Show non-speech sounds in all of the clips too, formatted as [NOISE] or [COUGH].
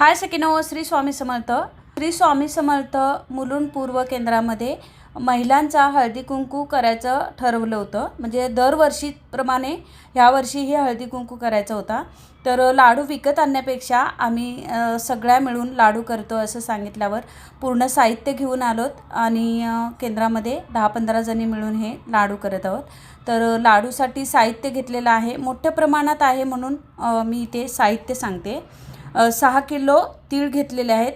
हाय सकिनो श्री स्वामी समर्थ. श्री स्वामी समर्थ मुलुंड पूर्व केंद्रामध्ये महिलांचा हळदी कुंकू करायचं ठरवलं होतं. म्हणजे दरवर्षीप्रमाणे ह्यावर्षीही हळदी कुंकू करायचा होता. तर लाडू विकत आणण्यापेक्षा आम्ही सगळ्या मिळून लाडू करतो असं सांगितल्यावर पूर्ण साहित्य घेऊन आलोत आणि केंद्रामध्ये दहा पंधरा जणी मिळून हे लाडू करत आहोत. तर लाडूसाठी साहित्य घेतलेलं आहे मोठ्या प्रमाणात आहे म्हणून मी ते साहित्य सांगते. सहा किलो तीळ घेतलेले आहेत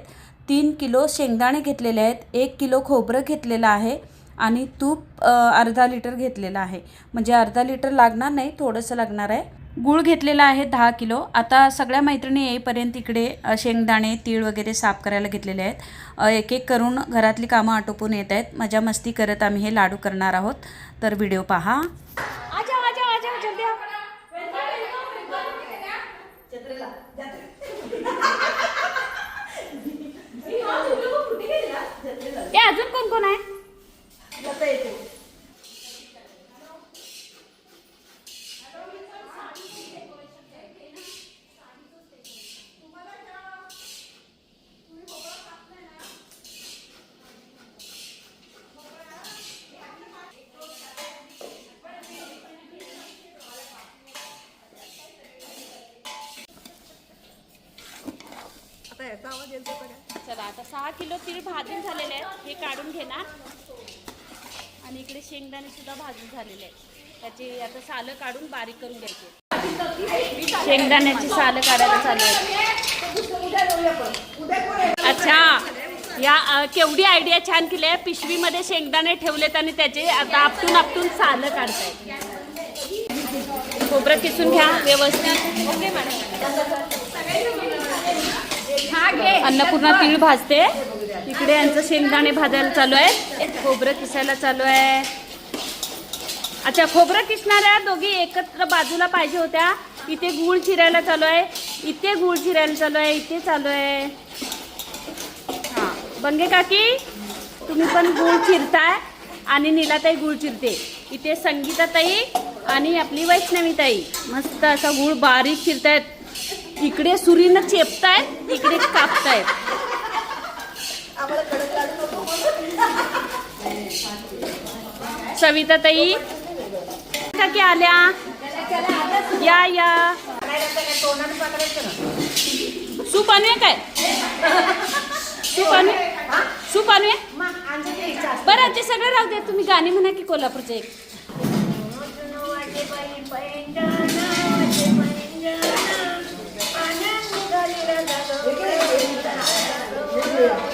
तीन किलो शेंगदाणे घेतलेले आहेत एक किलो खोबरं घेतलेलं आहे आणि तूप अर्धा लिटर घेतलेलं आहे. म्हणजे अर्धा लिटर लागणार नाही थोडंसं लागणार आहे. गूळ घेतलेला आहे दहा किलो. आता सगळ्या मैत्रिणी येईपर्यंत इकडे शेंगदाणे तीळ वगैरे साफ करायला घेतलेले आहेत. एक एक करून घरातली कामं आटोपून येत आहेत. मजा मस्ती करत आम्ही हे लाडू करणार आहोत. तर व्हिडिओ पहा. कोण आहे लपेटू चला आता सहा किलो तीळ भाजून झालेले आहेत. हे काढून घेणार. आणि इकडे शेंगदाणे सुद्धा भाजून झालेले आहेत. त्याची आता सालं काढून बारीक करून घ्यायचे शेंगदाण्याची सालं काढायला चालू अच्छा या अ, केवढी आयडिया छान केली आहे. पिशवीमध्ये शेंगदाणे ठेवलेत आणि त्याचे आता आपटून आपटून सालं काढतायत खोबरं किसून घ्या व्यवस्थित. ओके अन्नपूर्णा तीळ भाजते. इकडे यांचं शेंगदाणे भाजायला चालू आहे. खोबरं किसायला चालू आहे. अच्छा खोबरं किसणाऱ्या दोघी एकत्र बाजूला पाहिजे होत्या. इथे गूळ चिरायला चालू आहे. इथे गूळ चिरायला चालू आहे. इथे चालू आहे. हां. बंगे काकी तुम्ही पण गूळ चिरताय आणि नीलाताई गूळ चिरते. इथे संगीताताई आणि आपली वैष्णवी ताई मस्त असा गूळ बारीक चिरतायत. इकडे सुरीनं चेपतायत इकडे कापतायत सविता ताई काकी आल्या? या या. सूप आणूया काय? सूप आणूया सूप आणूया बरं ते सगळं राहू दे तुम्ही गाणी म्हणा की कोल्हापूरचे एक. ए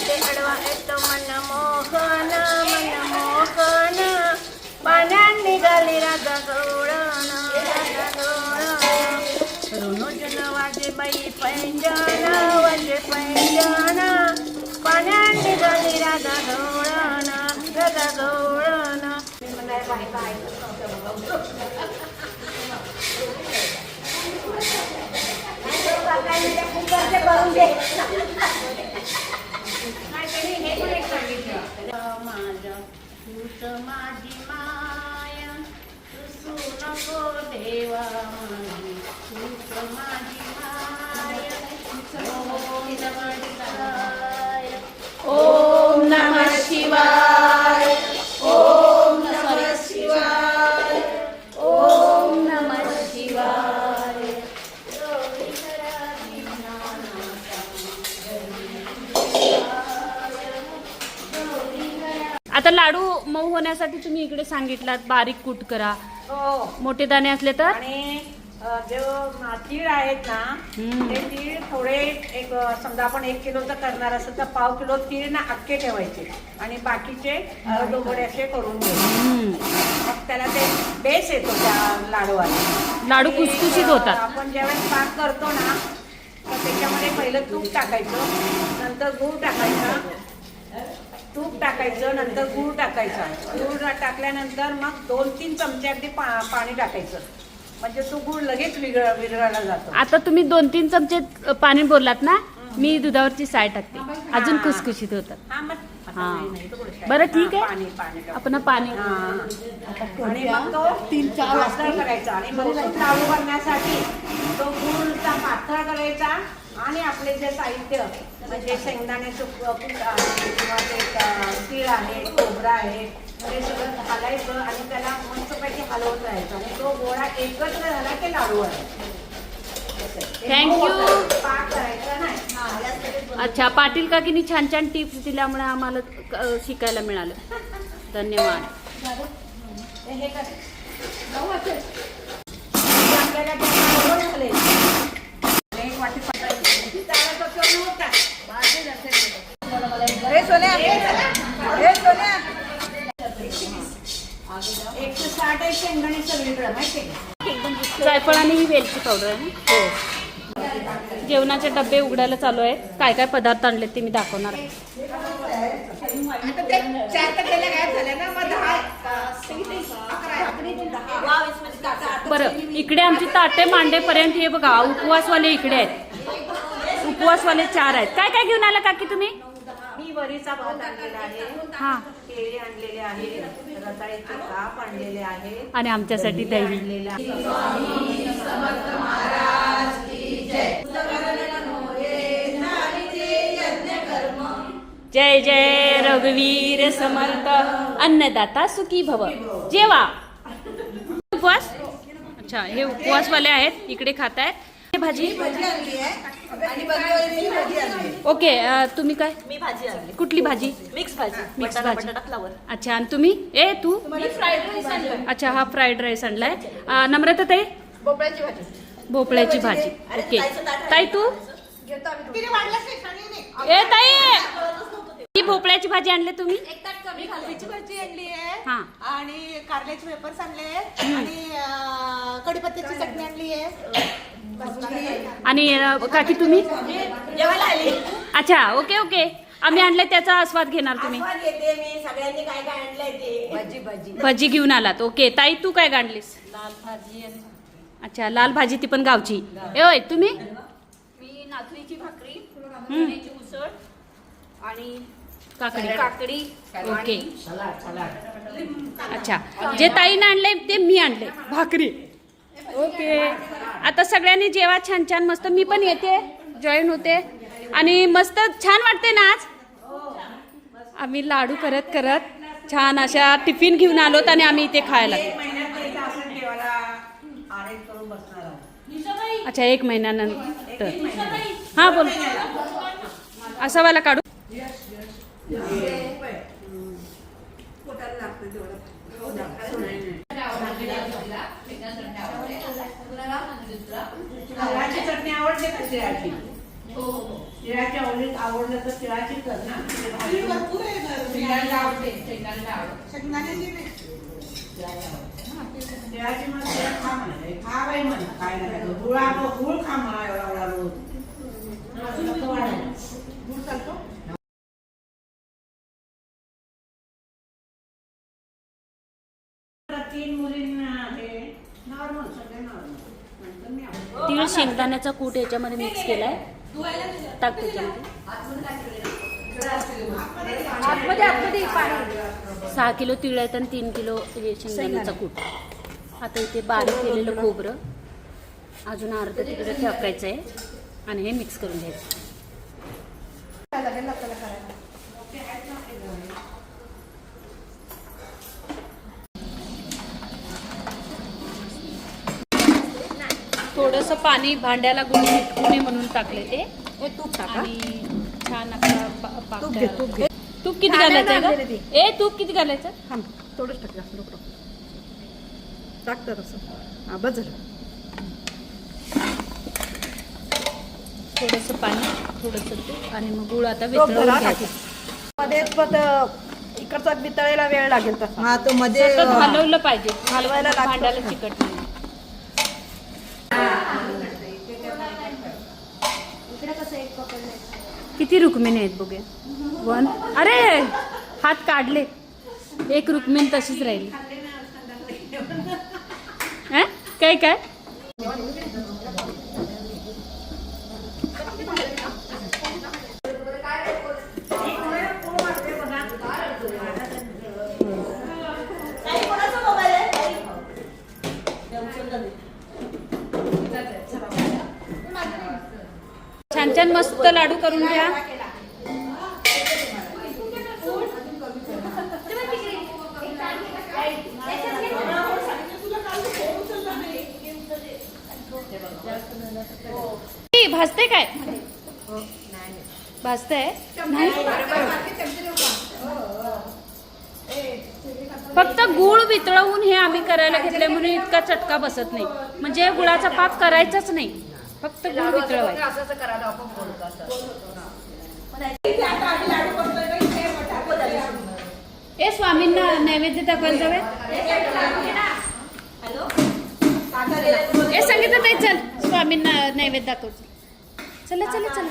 பட்டு அடவா எத்தோ மன்ன மோகன மன்ன மோகன பனி கலிரத கோடன ருணு ஜன. வாஜே பை பைஞ்சான வாஜே ओम नमः शिवाय ओम नमः शिवाय ओम नमः शिवाय. आता लाडू मऊ होण्यासाठी तुम्ही इकडे सांगितलात बारीक कूट करा. हो. मोठे दाणे असले तर? आणि जे तीळ आहेत ना. ते तीळ थोडे एक समजा आपण एक किलोचं करणार असेल तर पाव किलो तीळ ना अख्खे ठेवायचे आणि बाकीचे डोबडे असे करून घ्यायचे. त्याला ते बेस येतो त्या लाडूवाला. लाडू कुसकुशीत होतात. आपण ज्यावेळेस पाक करतो ना तर त्याच्यामध्ये पहिलं तूप टाकायचं नंतर गूळ टाकायचा. तूप टाकायचं नंतर गूळ टाकायचा. गूळ टाकल्यानंतर मग दोन तीन चमचे अगदी पाणी टाकायचं. म्हणजे तो गूळ लगेच विरघळला जातो. आता तुम्ही दोन तीन चमचे पाणी बोललात ना मी दुधावरची साय टाकते. अजून खुसखुशीत होतात. हा मग आता हा. नाही, नाही, तो गोष्ट आहे. बरं, ठीक आहे. हा, पाणी पाणी. टाक. आपण पाणी. हा. आणि मग तो पातळ करायचा. आणि मग तो लाडू बनण्यासाठी तो गुळचा पातळ करायचा आणि आपले जे साहित्य म्हणजे शेंगदाण्याचं कु- कूट आहे किंवा ते क- तीळ आहे खोबरं आहे हे सगळं घालायचं आणि त्याला मस्तपैकी हलवत राहायचं आणि तो गोळा एकत्र झाला की लाडू आहे. Thank you. पाक करायचा नाही. अच्छा पाटील काकीनी छान छान टिप्स दिल्यामुळे आम्हाला शिकायला मिळालं. [LAUGHS] धन्यवाद. ते हे कर आपल्याला ते बरोबर झाले एक वाटी पटायची त्याला तो तो नव्हता. भाजी नसेल. एकशे साठ आहे शेंगदाणे सगळीकडे माहिती का? जायफळ आणि ही वेलची पावडर आहे ना? हो. जेवणाचे डबे उघडायला चालू आहेत. काय काय पदार्थ आणले ते मी दाखवणार. आहे. बरं इकडे आमची ताटे मांडेपर्यंत हे बघा उपवासवाले इकडे आहेत. उपवासवाले चार आहेत. काय काय घेऊन आला काकी तुम्ही? मी वरीचा भात आणलेला आहे. हा. केळी आणलेले आहे. रताळीचे काप आणलेले आहे? आणि आमच्यासाठी दही आहे. जय जय रघुवीर समर्थ. अन्नदाता सुखी भव. जेवा. उपवास? अच्छा हे उपवासवाले आहेत इकडे खात आहेत हे भाजी ओके अं, तुम्ही काय? मी भाजी आणली. कुठली भाजी? मिक्स भाजी. मिक्स बटाटा भाजी. बटाटा फ्लावर. अच्छा आणि तुम्ही? ए तू? फ्राईड राईस आणलं अच्छा हा फ्राईड राईस आणलाय. अं, नम्रता ताई? भोपळ्याची भाजी. भोपळ्याची भाजी. ओके. ताई तू. ए ताई! ही भोपळ्याची भाजी आणली तुम्ही? एक ताट कमी खाल्लीची भाजी आणली आहे. हा. आणि कारल्याचे वेपर्स आणले आहे आणि अं, कढीपत्त्याची चटणी आणली आहे. आणि काकी तुम्ही? जेवायला आली. अच्छा ओके ओके. आम्ही आणले त्याचा आस्वाद घेणार तुम्ही. आस्वाद घेते मी. सगळ्यांनी काय काय आणलंय ते. भाजी भाजी. भजी घेऊन आलात. ओके. ताई तू काय गाणलीस लाल भाजी आणि अच्छा लाल भाजी ती पण गावची. ए होय तुम्ही? मी नाचणीची भाकरी हम्म. चण्याची उसळ आणि काकडी. काकडी ओके. अच्छा. जे ताईनं आणले ते मी आणले भाकरी. ओके. आता सगळ्यांनी जेवा छान छान मस्त. मी पण येते. जॉईन होते. आणि मस्त छान वाटते ना आज? आम्ही लाडू करत करत छान अशा टिफिन घेऊन आलोत आणि आम्ही इथे खायला. अच्छा एक महिन्यानंतर. हां बोल. असा वाला काढू तिळाची चटणी आवडते का तिळाची तिळाची आवडली आवडलं तर तिळाची कर ना. तिळाची आवडते. तिळाची मग तिळा खा म्हणा. खा बाई. म्हणा काय नाही गुळा गुळ खा म्हणा एवढा एवढा रोज. नको वाढायला. गुळ चालतो तीन मुलींना हे नॉर्मल सगळे नॉर्मल मी आवडते. तीळ शेंगदाण्याचा कूट याच्यामध्ये मिक्स केलाय. टाक त्याच्यामध्ये सहा किलो तिळ आहेत आणि तीन किलो हे शेंगदाण्याचा कूट. आता इथे बारीक केलेलं खोबरं. अजून अर्ध तिकडे ठेवायचं आहे आणि हे मिक्स करून घ्यायचं. थोडंसं पाणी भांड्याला गुळ नये म्हणून टाकले ते. तूप आणि छान आपला पा- पाक तयार. तूप किती घालायचं गं? ए तूप किती घालायचं? थोडंच टाक जास्त नको टाकू. टाक तर असं. हा बस थोडंसं पाणी थोडंसं तूप आणि मग गुळ आता घ्यायचं. मध्ये इकडचा बितळायला वेळ लागेल तसा. हा तो मध्ये सतत हलवलं पाहिजे. हलवायला लागतं. भांड्याला चिकट नाही. किती रुक्मिणी आहेत बघे. वन. अरे हात काढले. एक रुक्मिणी तशीच राहिली. काय काय? काय छान छान मस्त लाडू करून घ्या. भाजते काय? भाजते? फक्त गुळ वितळवून हे आम्ही करायला घेतले म्हणून इतका चटका बसत नाही. म्हणजे गुळाचा पाक करायचाच नाही. फक्त गुळ वितळवायचा. ए स्वामींना नैवेद्य दाखवायला जाऊया ए सांगितलं ताई चल. स्वामींना नैवेद्य दाखव चला चला चला.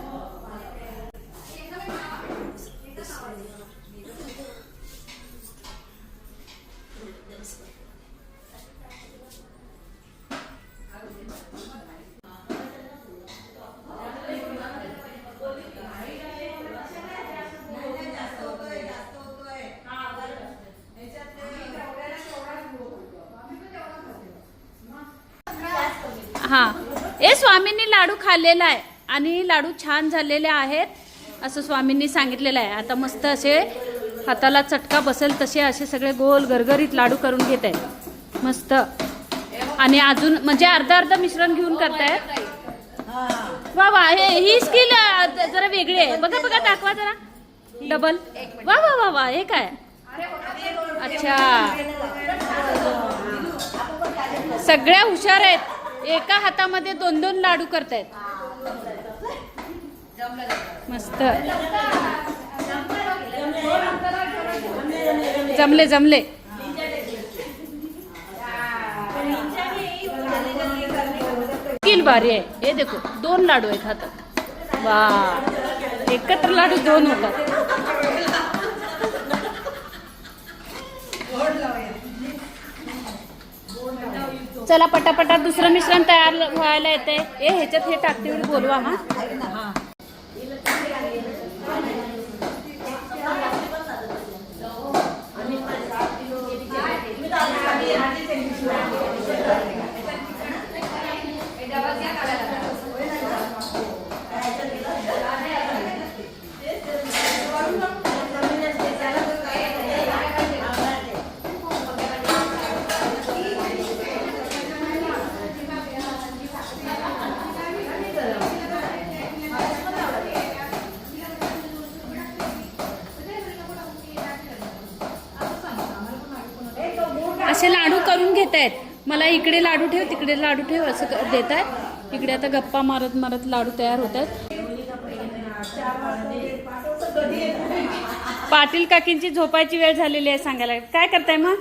हा. ए स्वामींनी लाडू खाल्लेला आहे आणि लाडू छान झालेले आहेत असं स्वामींनी सांगितलेलं आहे. आता मस्त असे हाताला चटका बसेल तसे असे सगळे गोल गरगरीत लाडू करून घेत आहेत. मस्त. आणि अजून म्हणजे अर्धा अर्धा मिश्रण घेऊन करतायत वा वा हे ही स्किल जरा वेगळी आहे. बघा बघा दाखवा जरा. डबल वा वा वा वा हे काय? अच्छा. सगळ्या हुशार आहेत. एका हातामध्ये दोन दोन लाडू करतायत. मस्त. जमले जमले. किल भारी आहे. हे देखो दोन लाडू आहेत हातात. वा एकत्र लाडू दोन होतात. चला पटापटा दुसरं मिश्रण तयार व्हायला येते ए ह्याच्यात हे टाकते बोलवा हा. असे लाडू करून घेत आहेत. मला इकडे लाडू ठेव तिकडे लाडू ठेव असं क- देत आहेत. इकडे आता गप्पा मारत मारत लाडू तयार होत आहेत. पाटील काकींची झोपायची वेळ झालेली आहे सांगायला. काय करताय मग?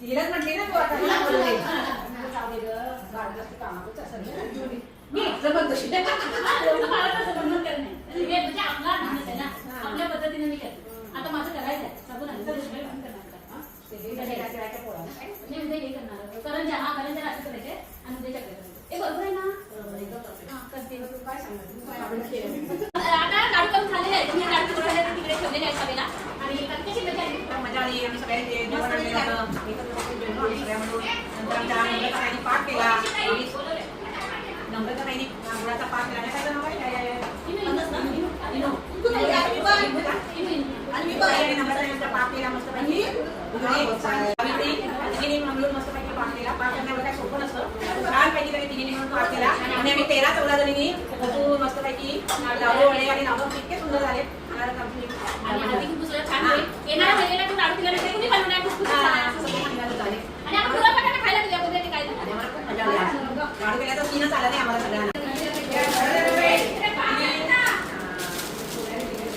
[LAUGHS] आपल्या पद्धतीने मी करते. आता आता माझं करायचं आहे. सांगू ना दुसरं दुसरं काम करणार आता. हा? उद्या हे करणार हा करंजा रात्री करायचे आणि उद्या करायचे. बरोबर आहे ना? हा, करते. आता झालेले तुम्ही झाले तिकडे ठेवलेले आहेत सगळेला आणि कशी मजा आली मजा आली. आम्ही सगळ्यांनी ते जेवण आणलेलं होतं. एकत्र बसून जेवलो आम्ही सगळ्या आमच्या नम्रताताईंनी पाक केला आम्ही नम्रताताईंनी गुळाचा पाक केला आणि काय झालं माहिती आहे? पाक केला. आणि सावित्री, तिघींनी मिळून मस्तपैकी पाक केला. पाक करण्यावर काय सोपं नसतं. छानपैकी त्यांनी तिघींनी मिळून पाक केला. आणि आम्ही तेरा चौदा जणींनी बसून मस्तपैकी लाडू वडे आणि नावं इतके सुंदर झाले आणि छान नाही कुणी बनवणार खुसखुशीत हा, छान. असं सगळं सांगायला झाले. आणि आपण तुला पटापट खायला दिल्या उद्या ते काय झालं? आणि आम्हाला खूप मजा आली आज. लाडू तर तीनच आला नाही आम्हाला सगळ्यांना.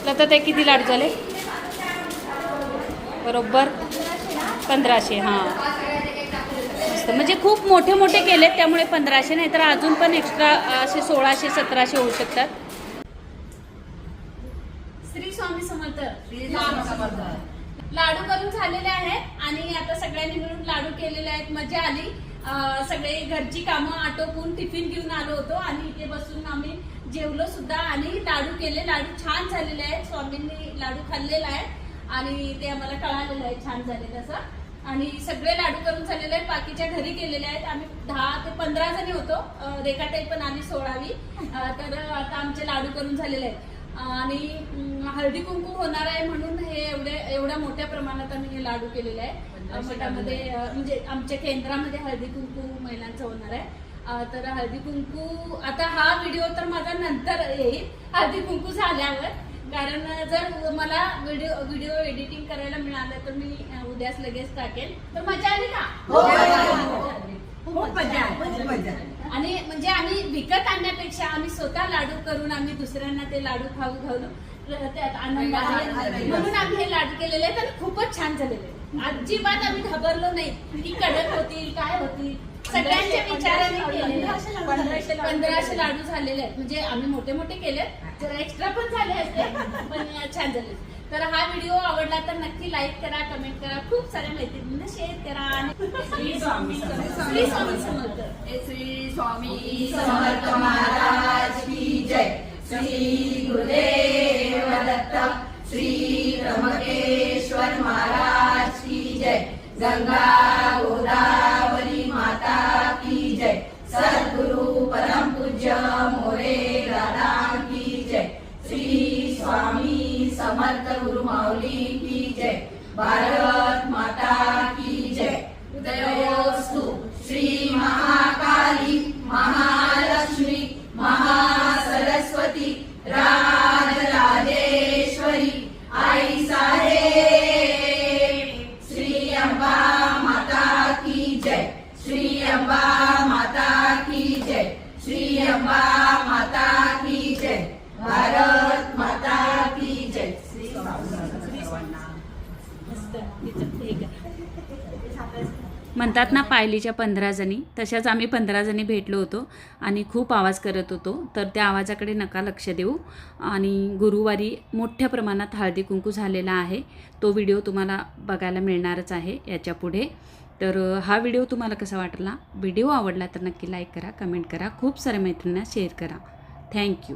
लता ते किती लाडू झाले? बरोबर. पंधराशे हां. मस्त. म्हणजे खूप मोठे मोठे केलेत त्यामुळे पंधराशे नाही तर अजून पण एक्स्ट्रा असे सोळाशे सतराशे होऊ शकतात. श्री स्वामी समर्थ. लाडू करून झालेले आहेत आणि आता सगळ्यांनी मिळून लाडू केलेले आहेत. मजा आली. सगळे घरची कामं आटोपून टिफिन घेऊन आलो होतो आणि इथे बसून आम्ही जेवलो सुद्धा आणि लाडू केले. लाडू छान झालेले आहेत. स्वामींनी लाडू खाल्लेला आहे आणि ते आम्हाला कळालेलं आहे छान झालेलं असं. आणि सगळे लाडू करून झालेले आहेत. बाकीच्या घरी केलेले आहेत. आम्ही दहा ते पंधरा जणी होतो. रेखाटाई रेखाताई पण आली सोळावी. तर आता आमचे लाडू करून झालेले आहेत. आणि हळदी कुंकू होणार आहे म्हणून हे एवढे एवढ्या मोठ्या प्रमाणात आम्ही हे लाडू केलेले आहे मठामध्ये म्हणजे आमच्या केंद्रामध्ये हळदी कुंकू महिलांचं होणार आहे. तर हळदी कुंकू आता हा व्हिडिओ तर माझा नंतर येईल हळदी कुंकू झाल्यावर. कारण जर मला व्हिडिओ व्हिडिओ एडिटिंग करायला मिळालं तर मी उद्याच लगेच टाकेल. तर मजा आली आली, खूप मजा आली. आणि म्हणजे आम्ही विकत आणण्यापेक्षा आम्ही स्वतः लाडू करून आम्ही दुसऱ्यांना ते लाडू खाऊ घालून त्यात आनंद आहे. म्हणून आम्ही हे लाडू केलेले आहेत आणि खूपच छान झालेले आहेत. अजिबात आम्ही घाबरलो नाही. की कडक होतील काय होतील? सगळ्यांच्या विचाराने पंधराशे लाडू झालेले आहेत. म्हणजे आम्ही मोठे मोठे केले जरा एक्स्ट्रा पण झाले असते पण छान झाले. तर हा व्हिडिओ आवडला तर नक्की लाईक करा कमेंट करा. खूप साऱ्या मैत्रिणींना शेअर करा. आणि श्री स्वामी समर्थ. श्री स्वामी समर्थ. श्री स्वामी समर्थ महाराज की जय. श्री गुरुदेव दत्त. श्री त्र्यंबकेश्वर. जय म्हणतात ना पायलीच्या पंधरा जणी. तशाच आम्ही पंधरा जणी भेटलो होतो आणि खूप आवाज करत होतो. तर त्या आवाजाकडे नका लक्ष देऊ. आणि गुरुवारी मोठ्या प्रमाणात हळदी कुंकू झालेला आहे. तो व्हिडिओ तुम्हाला बघायला मिळणारच आहे याच्यापुढे. तर हा व्हिडिओ तुम्हाला कसा वाटला? व्हिडिओ आवडला तर नक्की लाईक करा कमेंट करा. खूप साऱ्या मैत्रिणींना शेअर करा. थँक्यू.